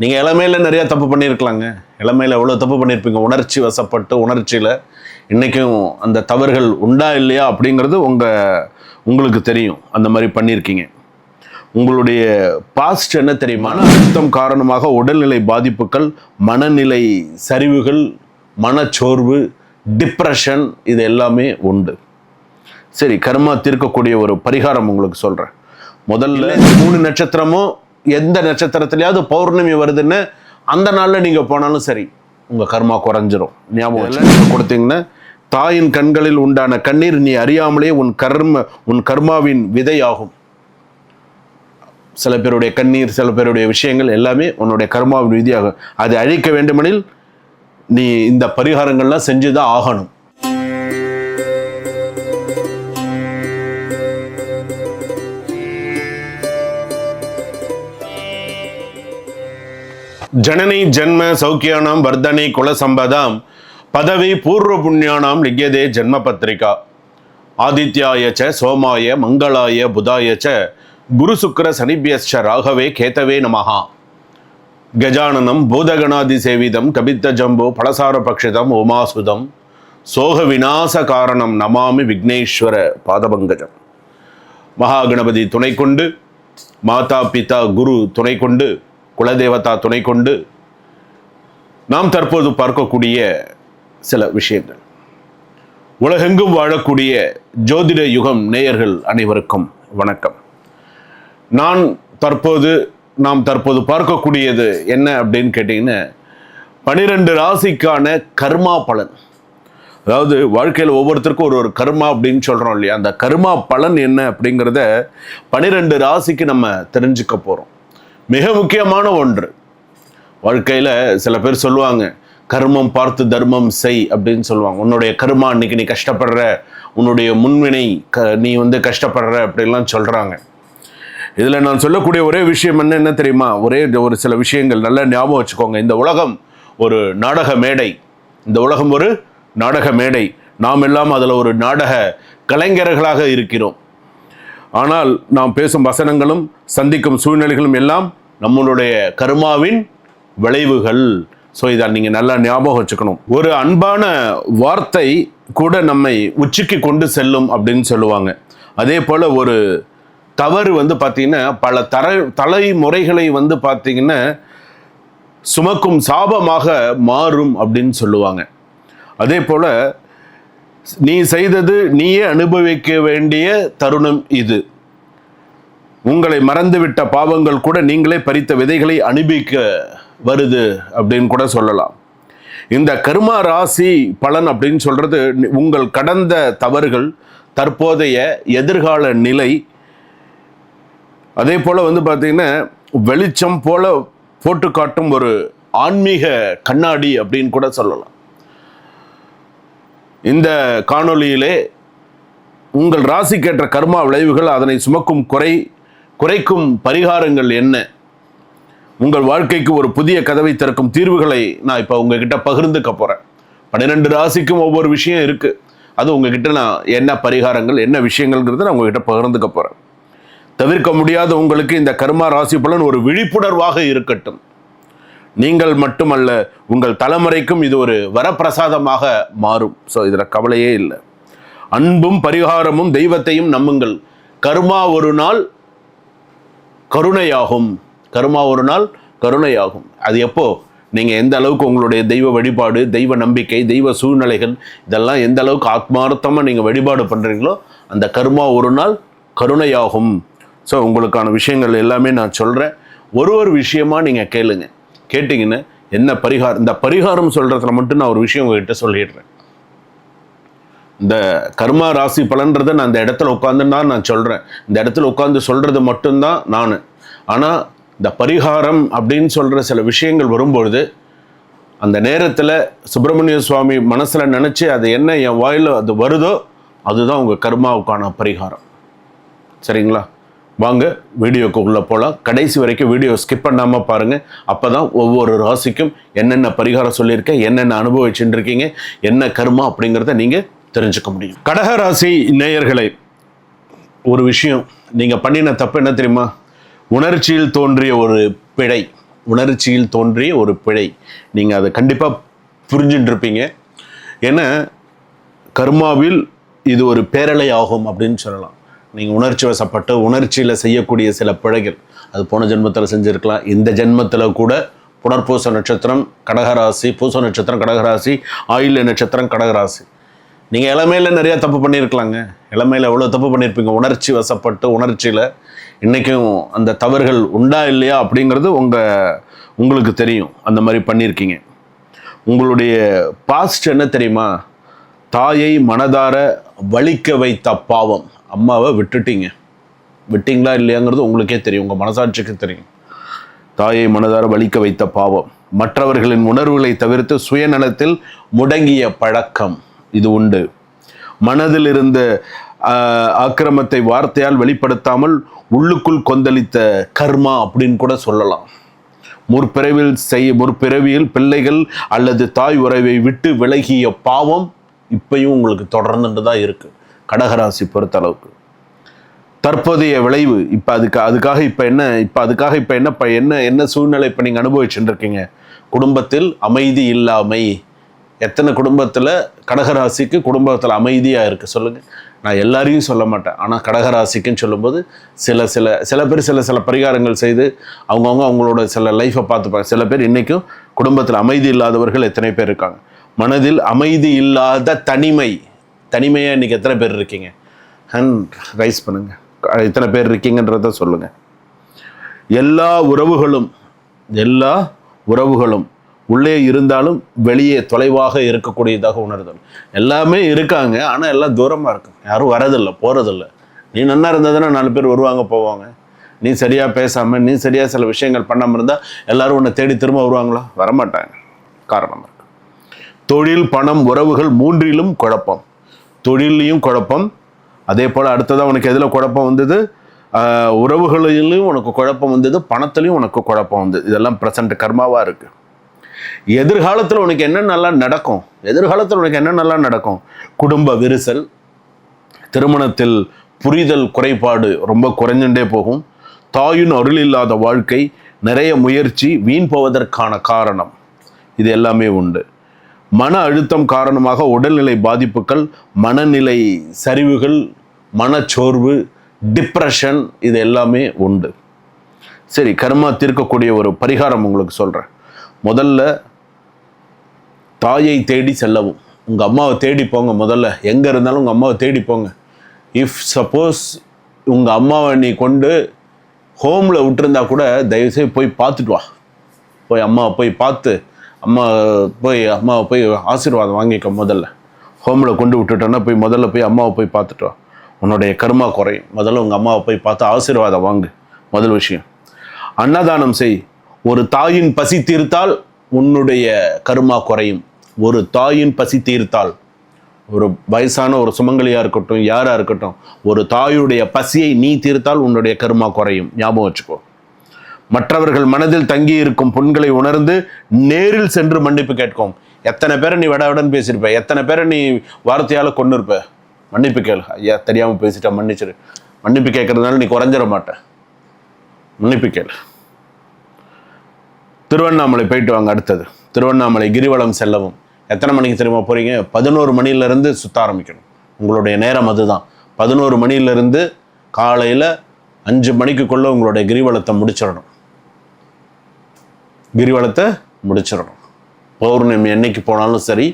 நீங்கள் இளமையில் நிறையா தப்பு பண்ணியிருக்கலாங்க. இளமையில் எவ்வளோ தப்பு பண்ணியிருப்பீங்க? உணர்ச்சி வசப்பட்டு உணர்ச்சியில் இன்றைக்கும் அந்த தவறுகள் உண்டா இல்லையா அப்படிங்கிறது உங்கள் உங்களுக்கு தெரியும். அந்த மாதிரி பண்ணியிருக்கீங்க. உங்களுடைய பாஸ்ட் என்ன தெரியுமா? அழுத்தம் காரணமாக உடல்நிலை பாதிப்புகள் மனநிலை சரிவுகள் மனச்சோர்வு டிப்ரெஷன் இது எல்லாமே உண்டு. சரி கர்மா தீர்க்கக்கூடிய ஒரு பரிகாரம் உங்களுக்கு சொல்கிறேன் முதல்ல மூணு நட்சத்திரமும் எந்த நட்சத்திரத்துலையாவது பௌர்ணமி வருதுன்னு அந்த நாளில் நீங்கள் போனாலும் சரி உங்கள் கர்மா குறைஞ்சிரும். ஞாபகம் கொடுத்தீங்கன்னா தாயின் கண்களில் உண்டான கண்ணீர் நீ அறியாமலே உன் கர்ம உன் கர்மாவின் விதையாகும். சில பேருடைய கண்ணீர் சில பேருடைய விஷயங்கள் எல்லாமே உன்னுடைய கர்மாவின் விதியாகும். அதை அழிக்க வேண்டுமெனில் நீ இந்த பரிகாரங்கள்லாம் செஞ்சுதான் ஆகணும். ஜனனி ஜென்ம சௌக்கியானாம் வர்தனை குலசம்பதாம் பதவி பூர்வ புண்ணியானாம் லிக்யதே ஜென்ம பத்திரிகா ஆதித்யாய ச சோமாய மங்களாய புதாய ச குரு சுக்கர சனிபியஸ்ச ராகவே கேத்தவே நமஹா. கஜானனம் பூதகணாதி சேவிதம் கபித்த ஜம்போ பலசார பக்ஷிதம் உமாசுதம். சோக விநாச காரணம் நமாமி விக்னேஸ்வர பாதபங்கஜம். மகாகணபதி துணை கொண்டு மாதா பிதா குரு துணை கொண்டு குலதேவதா துணை கொண்டு நாம் தற்போது பார்க்கக்கூடிய சில விஷயங்கள். உலகெங்கும் வாழக்கூடிய ஜோதிட யுகம் நேயர்கள் அனைவருக்கும் வணக்கம். நான் தற்போது நாம் தற்போது பார்க்கக்கூடியது என்ன அப்படின்னு கேட்டிங்கன்னா பனிரெண்டு ராசிக்கான கர்மா பலன். அதாவது வாழ்க்கையில் ஒவ்வொருத்தருக்கும் ஒரு ஒரு கர்மா அப்படின்னு சொல்கிறோம் இல்லையா? அந்த கர்மா பலன் என்ன அப்படிங்கிறத பனிரெண்டு ராசிக்கு நம்ம தெரிஞ்சுக்க போகிறோம் மிக முக்கியமான ஒன்று. வாழ்க்கையில் சில பேர் சொல்லுவாங்க கர்மம் பார்த்து தர்மம் செய் அப்படின்னு சொல்லுவாங்க. உன்னுடைய கர்மா இன்னைக்கு நீ கஷ்டப்படுற உன்னுடைய முன்வினை க நீ வந்து கஷ்டப்படுற அப்படின்லாம் சொல்கிறாங்க இதில் நான் சொல்லக்கூடிய ஒரே விஷயம் என்ன என்ன தெரியுமா? ஒரே ஒரு சில விஷயங்கள் நல்லா ஞாபகம் வச்சுக்கோங்க. இந்த உலகம் ஒரு நாடக மேடை. இந்த உலகம் ஒரு நாடக மேடை. நாம் எல்லாம் அதில் ஒரு நாடக கலைஞர்களாக இருக்கிறோம். ஆனால் நாம் பேசும் வசனங்களும் சந்திக்கும் சூழ்நிலைகளும் எல்லாம் நம்மளுடைய கருமாவின் விளைவுகள். ஸோ இதை நீங்கள் நல்லா ஞாபகம் வச்சுக்கணும். ஒரு அன்பான வார்த்தை கூட நம்மை உச்சிக்கு கொண்டு செல்லும் அப்படின்னு சொல்லுவாங்க. அதே போல் ஒரு தவறு வந்து பார்த்திங்கன்னா பல தர தலைமுறைகளை வந்து பார்த்திங்கன்னா சுமக்கும் சாபமாக மாறும் அப்படின்னு சொல்லுவாங்க. அதே போல் நீ செய்தது நீயே அனுபவிக்க வேண்டிய தருணம் இது. உங்களை மறந்துவிட்ட பாவங்கள் கூட நீங்களே பறித்த விதைகளை அனுபவிக்க வருது அப்படின்னு கூட சொல்லலாம். இந்த கர்மா ராசி பலன் அப்படின்னு சொல்கிறது உங்கள் கடந்த தவறுகள் தற்போதைய எதிர்கால நிலை. அதே போல் வந்து பார்த்திங்கன்னா வெளிச்சம் போல போட்டு காட்டும் ஒரு ஆன்மீக கண்ணாடி அப்படின்னு கூட சொல்லலாம். இந்த காணொளியிலே உங்கள் ராசிக்கேற்ற கர்மா விளைவுகள் அதனை சுமக்கும் குறை குறைக்கும் பரிகாரங்கள் என்ன? உங்கள் வாழ்க்கைக்கு ஒரு புதிய கதவை திறக்கும் தீர்வுகளை நான் இப்போ உங்ககிட்ட பகிர்ந்துக்க போகிறேன் பன்னிரெண்டு ராசிக்கும் ஒவ்வொரு விஷயம் இருக்குது அது உங்ககிட்ட நான் என்ன பரிகாரங்கள் என்ன விஷயங்கள்ங்கிறத நான் உங்ககிட்ட பகிர்ந்துக்க போகிறேன் தவிர்க்க முடியாத உங்களுக்கு இந்த கர்மா ராசி பலன் ஒரு விழிப்புணர்வாக இருக்கட்டும். நீங்கள் மட்டுமல்ல உங்கள் தலைமுறைக்கும் இது ஒரு வரப்பிரசாதமாக மாறும். ஸோ இதில் கவலையே இல்லை. அன்பும் பரிகாரமும் தெய்வத்தையும் நம்புங்கள். கர்மா ஒரு நாள் கருணையாகும். கருமா ஒரு நாள் கருணையாகும். அது எப்போ? நீங்கள் எந்த அளவுக்கு உங்களுடைய தெய்வ வழிபாடு தெய்வ நம்பிக்கை தெய்வ சூழ்நிலைகள் இதெல்லாம் எந்த அளவுக்கு ஆத்மார்த்தமாக நீங்கள் வழிபாடு பண்ணுறீங்களோ அந்த கர்மா ஒரு நாள் கருணையாகும். ஸோ உங்களுக்கான விஷயங்கள் எல்லாமே நான் சொல்கிறேன் ஒரு ஒரு விஷயமாக நீங்கள் கேளுங்கள் கேட்டிங்கன்னு என்ன பரிகாரம்? இந்த பரிகாரம் சொல்கிறதுல மட்டும் நான் ஒரு விஷயம் உங்ககிட்ட சொல்லிடுறேன். இந்த கர்மா ராசி பலன்றதை நான் அந்த இடத்துல உட்காந்து தான் நான் சொல்கிறேன் இந்த இடத்துல உட்காந்து சொல்கிறது மட்டும்தான் நான். ஆனால் இந்த பரிகாரம் அப்படின்னு சொல்கிற சில விஷயங்கள் வரும்பொழுது அந்த நேரத்தில் சுப்பிரமணிய சுவாமி மனசில் நினச்சி அது என்ன என் வாயில் அது வருதோ அதுதான் உங்கள் கர்மாவுக்கான பரிகாரம். சரிங்களா? வாங்க வீடியோக்கு உள்ளே போகலாம் கடைசி வரைக்கும் வீடியோ ஸ்கிப் பண்ணாமல் பாருங்கள் அப்போ தான் ஒவ்வொரு ராசிக்கும் என்னென்ன பரிகாரம் சொல்லியிருக்கேன் என்னென்ன அனுபவிச்சுட்டு இருக்கீங்க என்ன கர்மா அப்படிங்கிறத நீங்கள் தெரிஞ்சுக்க முடியும். கடக ராசி நேயர்களை ஒரு விஷயம். நீங்கள் பண்ணின தப்பு என்ன தெரியுமா? உணர்ச்சியில் தோன்றிய ஒரு பிழை. உணர்ச்சியில் தோன்றிய ஒரு பிழை. நீங்கள் அதை கண்டிப்பாக புரிஞ்சுட்டு இருப்பீங்க. ஏன்னா கர்மாவில் இது ஒரு பேரலை ஆகும் அப்படின்னு சொல்லலாம். நீங்கள் உணர்ச்சி வசப்பட்டு உணர்ச்சியில் செய்யக்கூடிய சில பிழைகள். அது போன ஜென்மத்தில் செஞ்சுருக்கலாம். இந்த ஜென்மத்தில் கூட புனர்பூச நட்சத்திரம் கடகராசி பூச நட்சத்திரம் கடகராசி ஆயுள் நட்சத்திரம் கடகராசி. நீங்கள் இளமையில் நிறையா தப்பு பண்ணியிருக்கலாங்க இளமையில் எவ்வளோ தப்பு பண்ணியிருப்பீங்க உணர்ச்சி வசப்பட்டு உணர்ச்சியில் இன்றைக்கும் அந்த தவறுகள் உண்டா இல்லையா அப்படிங்கிறது உங்கள் உங்களுக்கு தெரியும். அந்த மாதிரி பண்ணியிருக்கீங்க உங்களுடைய பாஸ்ட் என்ன தெரியுமா? தாயை மனதார வலிக்க வைத்த பாவம். அம்மாவை விட்டுட்டீங்க. விட்டீங்களா இல்லையாங்கிறது உங்களுக்கே தெரியும். உங்கள் மனசாட்சிக்கு தெரியும். தாயை மனதார வலிக்க வைத்த பாவம். மற்றவர்களின் உணர்வுகளை தவிர்த்து சுயநலத்தில் முடங்கிய பழக்கம். இது உண்டு. மனதில் இருந்த ஆக்கிரமத்தை வார்த்தையால் வெளிப்படுத்தாமல் உள்ளுக்குள் கொந்தளித்த கர்மா அப்படின்னு கூட சொல்லலாம். முற்பிறவில் செய் முற்பிறவியில் பிள்ளைகள் அல்லது தாய் உறவை விட்டு விலகிய பாவம் இப்பயும் உங்களுக்கு தொடர்ந்துட்டு தான் இருக்குது கடகராசி பொறுத்தளவுக்கு. தற்போதைய விளைவு இப்போ அதுக்கு அதுக்காக இப்போ என்ன இப்போ அதுக்காக இப்போ என்ன இப்போ என்ன என்ன சூழ்நிலை இப்போ நீங்கள் அனுபவிச்சுட்டு இருக்கீங்க? குடும்பத்தில் அமைதி இல்லாமை. எத்தனை குடும்பத்தில் கடகராசிக்கு குடும்பத்தில் அமைதியாக இருக்குது சொல்லுங்கள் நான் எல்லாரையும் சொல்ல மாட்டேன். ஆனால் கடகராசிக்குன்னு சொல்லும்போது சில சில சில பேர் சில சில பரிகாரங்கள் செய்து அவங்கவுங்க அவங்களோட சில லைஃப்பை பார்த்துப்பாங்க. சில பேர் இன்றைக்கும் குடும்பத்தில் அமைதி இல்லாதவர்கள் எத்தனை பேர் இருக்காங்க. மனதில் அமைதி இல்லாத தனிமை. தனிமையாக இன்றைக்கி எத்தனை பேர் இருக்கீங்க? ஹேண்ட் ரைஸ் பண்ணுங்கள் எத்தனை பேர் இருக்கீங்கன்றத சொல்லுங்கள் எல்லா உறவுகளும் எல்லா உறவுகளும் உள்ளே இருந்தாலும் வெளியே தொலைவாக இருக்கக்கூடியதாக உணர்தல். எல்லாமே இருக்காங்க ஆனால் எல்லாம் தூரமாக இருக்கும். யாரும் வரதில்லை போகிறதில்ல நீ நன்னா இருந்ததுன்னா நாலு பேர் வருவாங்க போவாங்க. நீ சரியாக பேசாமல் நீ சரியாக சில விஷயங்கள் பண்ணாமல் இருந்தால் எல்லோரும் உன்னை தேடி திரும்ப வருவாங்களா? வரமாட்டாங்க. காரணம் தொழில் பணம் உறவுகள் மூன்றிலும் குழப்பம். தொழிலையும் குழப்பம். அதே போல் அடுத்ததாக உனக்கு எதில் குழப்பம் வந்தது? உறவுகளிலையும் உறவுகளிலும் உனக்கு குழப்பம் வந்தது பணத்துலையும் உனக்கு குழப்பம் வந்தது. இதெல்லாம் ப்ரெசண்ட் கர்மாவாக இருக்குது எதிர்காலத்தில் உனக்கு என்ன நல்லா நடக்கும்? எதிர்காலத்தில் உனக்கு என்ன நல்லா நடக்கும்? குடும்ப விரிசல் திருமணத்தில் புரிதல் குறைபாடு ரொம்ப குறைஞ்சுட்டே போகும். தாயின் அருள் இல்லாத வாழ்க்கை நிறைய முயற்சி வீண் போவதற்கான காரணம். இது எல்லாமே உண்டு. மன அழுத்தம் காரணமாக உடல்நிலை பாதிப்புகள் மனநிலை சரிவுகள் மனச்சோர்வு டிப்ரெஷன் இது எல்லாமே உண்டு. சரி கர்மா தீர்க்கக்கூடிய ஒரு பரிகாரம் உங்களுக்கு சொல்கிறேன் முதல்ல தாயை தேடி செல்லவும். உங்கள் அம்மாவை தேடி போங்க முதல்ல. எங்கே இருந்தாலும் உங்கள் அம்மாவை தேடி போங்க. இஃப் சப்போஸ் உங்கள் அம்மாவை நீ கொண்டு ஹோமில் விட்டுருந்தா கூட தயவுசெய்து போய் பார்த்துட்டு வா. போய் அம்மாவை போய் பார்த்து அம்மா போய் அம்மாவை போய் ஆசீர்வாதம் வாங்கிக்க முதல்ல. ஹோமில் கொண்டு விட்டுட்டோன்னா போய் முதல்ல போய் அம்மாவை போய் பார்த்துட்டோம் உன்னுடைய கர்மா குறையும். முதல்ல உங்கள் அம்மாவை போய் பார்த்து ஆசீர்வாதம் வாங்கு. முதல் விஷயம். அன்னதானம் செய். ஒரு தாயின் பசி தீர்த்தால் உன்னுடைய கருமா குறையும். ஒரு தாயின் பசி தீர்த்தால் ஒரு வயசான ஒரு சுமங்கலியாக இருக்கட்டும் யாராக இருக்கட்டும் ஒரு தாயுடைய பசியை நீ தீர்த்தால் உன்னுடைய கருமா குறையும். ஞாபகம் வச்சுக்கோ. மற்றவர்கள் மனதில் தங்கி இருக்கும் புண்களை உணர்ந்து நேரில் சென்று மன்னிப்பு கேட்கும். எத்தனை பேரை நீ விடவுடன் பேசியிருப்ப? எத்தனை பேரை நீ வார்த்தையால் கொண்டு இருப்ப மன்னிப்பு கேளு. ஐயா தெரியாமல் பேசிட்டா மன்னிச்சிரு. மன்னிப்பு கேட்கறதுனால நீ குறைஞ்சிட மாட்ட. மன்னிப்பு கேளு. திருவண்ணாமலை போயிட்டு வாங்க அடுத்தது. திருவண்ணாமலை கிரிவலம் செல்லவும். எத்தனை மணிக்கு தெரியுமா போகிறீங்க பதினோரு மணியிலேருந்து சுத்த ஆரம்பிக்கணும். உங்களுடைய நேரம் அதுதான். பதினோரு மணியிலேருந்து காலையில் அஞ்சு மணிக்குள்ளே உங்களுடைய கிரிவலத்தை முடிச்சிடணும். கிரிவலத்தை முடிச்சிடணும். பௌர்ணமி என்னைக்கு போனாலும் சரி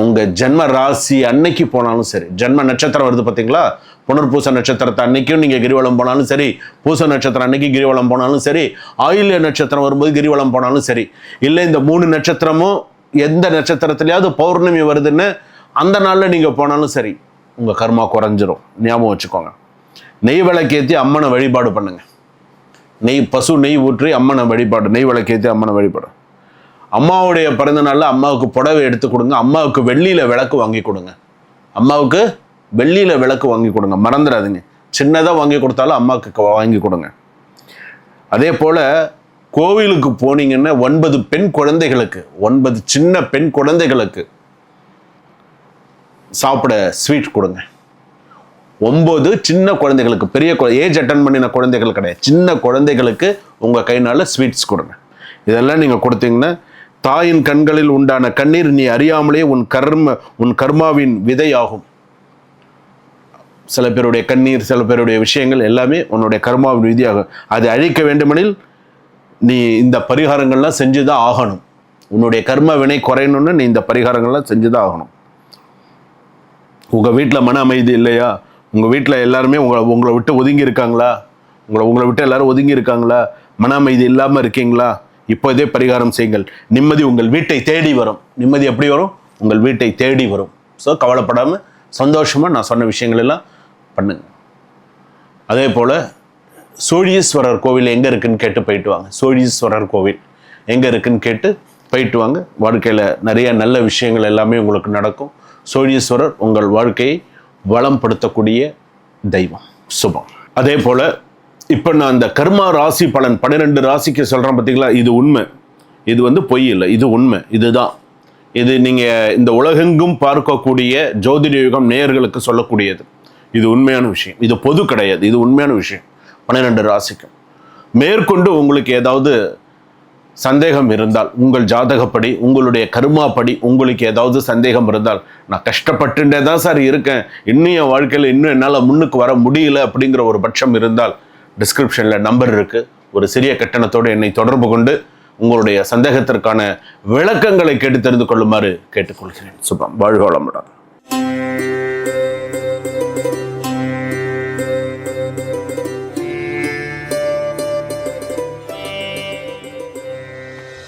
உங்கள் ஜென்ம ராசி அன்னைக்கு போனாலும் சரி ஜென்ம நட்சத்திரம் வருது பார்த்தீங்களா புனர்பூச நட்சத்திரத்தை அன்னைக்கும் நீங்கள் கிரிவலம் போனாலும் சரி பூச நட்சத்திரம் அன்னைக்கு கிரிவலம் போனாலும் சரி ஆயுள்ய நட்சத்திரம் வரும்போது கிரிவலம் போனாலும் சரி இல்லை இந்த மூணு நட்சத்திரமும் எந்த நட்சத்திரத்துலையாவது பௌர்ணமி வருதுன்னு அந்த நாளில் நீங்கள் போனாலும் சரி உங்கள் கர்மா குறைஞ்சிரும். ஞாபகம் வச்சுக்கோங்க. நெய் விளக்கேற்றி அம்மனை வழிபாடு பண்ணுங்கள் நெய் பசு நெய் ஊற்றி அம்மனை வழிபாடு நெய் விளக்கேற்றி அம்மனை வழிபாடு. அம்மாவுடைய பிறந்த நாளில் அம்மாவுக்கு புடவை எடுத்து கொடுங்க. அம்மாவுக்கு வெள்ளியில் விளக்கு வாங்கி கொடுங்க. அம்மாவுக்கு வெள்ளியில் விளக்கு வாங்கி கொடுங்க. மறந்துடாதீங்க. சின்னதாக வாங்கி கொடுத்தாலும் அம்மாவுக்கு வாங்கி கொடுங்க. அதே போல் கோவிலுக்கு போனீங்கன்னா ஒன்பது பெண் குழந்தைகளுக்கு ஒன்பது சின்ன பெண் குழந்தைகளுக்கு சாப்பிட ஸ்வீட் கொடுங்க. ஒம்பது சின்ன குழந்தைகளுக்கு பெரிய ஏஜ் அட்டன் பண்ணின குழந்தைகள் கிடையாது. சின்ன குழந்தைகளுக்கு உங்கள் கையினால் ஸ்வீட்ஸ் கொடுங்க. இதெல்லாம் நீங்கள் கொடுத்தீங்கன்னா தாயின் கண்களில் உண்டான கண்ணீர் நீ அறியாமலே உன் கர்ம உன் கர்மாவின் விதையாகும். சில பேருடைய கண்ணீர் சில பேருடைய விஷயங்கள் எல்லாமே உன்னுடைய கர்மாவின் விதியாகும் அதை அழிக்க வேண்டுமெனில் நீ இந்த பரிகாரங்கள்லாம் செஞ்சு தான் ஆகணும். உன்னுடைய கர்ம வினை குறையணும்னு நீ இந்த பரிகாரங்கள்லாம் செஞ்சு தான் ஆகணும். உங்கள் வீட்டில் மன அமைதி இல்லையா? உங்கள் வீட்டில் எல்லாருமே உங்களை உங்களை விட்டு ஒதுங்கி இருக்காங்களா உங்களை உங்களை விட்டு எல்லாரும் ஒதுங்கி இருக்காங்களா மன அமைதி இல்லாமல் இருக்கீங்களா இப்போதே பரிகாரம் செய்யுங்கள். நிம்மதி உங்கள் வீட்டை தேடி வரும். நிம்மதி எப்படி வரும்? உங்கள் வீட்டை தேடி வரும். ஸோ கவலைப்படாமல் சந்தோஷமாக நான் சொன்ன விஷயங்கள் எல்லாம் பண்ணுங்க. அதே போல் சோழீஸ்வரர் கோவில் எங்கே இருக்குன்னு கேட்டு போயிட்டு வாங்க. சோழீஸ்வரர் கோவில் எங்கே இருக்குன்னு கேட்டு போயிட்டு வாங்க. வாழ்க்கையில் நிறைய நல்ல விஷயங்கள் எல்லாமே உங்களுக்கு நடக்கும். சோழீஸ்வரர் உங்கள் வாழ்க்கையை வளம்படுத்தக்கூடிய தெய்வம் சுபம். அதே போல் இப்போ நான் அந்த கர்மா ராசி பலன் பன்னிரெண்டு ராசிக்கு சொல்கிறேன் பார்த்தீங்களா இது உண்மை. இது வந்து பொய் இல்லை. இது உண்மை. இதுதான். இது நீங்கள் இந்த உலகெங்கும் பார்க்கக்கூடிய ஜோதிட யுகம் நேயர்களுக்கு சொல்லக்கூடியது. இது உண்மையான விஷயம். இது பொது கிடையாது. இது உண்மையான விஷயம். பன்னிரெண்டு ராசிக்கும். மேற்கொண்டு உங்களுக்கு ஏதாவது சந்தேகம் இருந்தால் உங்கள் ஜாதகப்படி உங்களுடைய கருமாப்படி உங்களுக்கு ஏதாவது சந்தேகம் இருந்தால் நான் கஷ்டப்பட்டுட்டே தான் சார் இருக்கேன். இன்னும் என் வாழ்க்கையில் இன்னும் என்னால் முன்னுக்கு வர முடியல அப்படிங்கிற ஒரு பட்சம் இருந்தால் டிஸ்கிரிப்ஷனில் நம்பர் இருக்குது ஒரு சிறிய கட்டணத்தோடு என்னை தொடர்பு கொண்டு உங்களுடைய சந்தேகத்திற்கான விளக்கங்களை கேட்டு தெரிந்து கொள்ளுமாறு கேட்டுக்கொள்கிறேன். சுபம். வாழ்க வளமுடன்.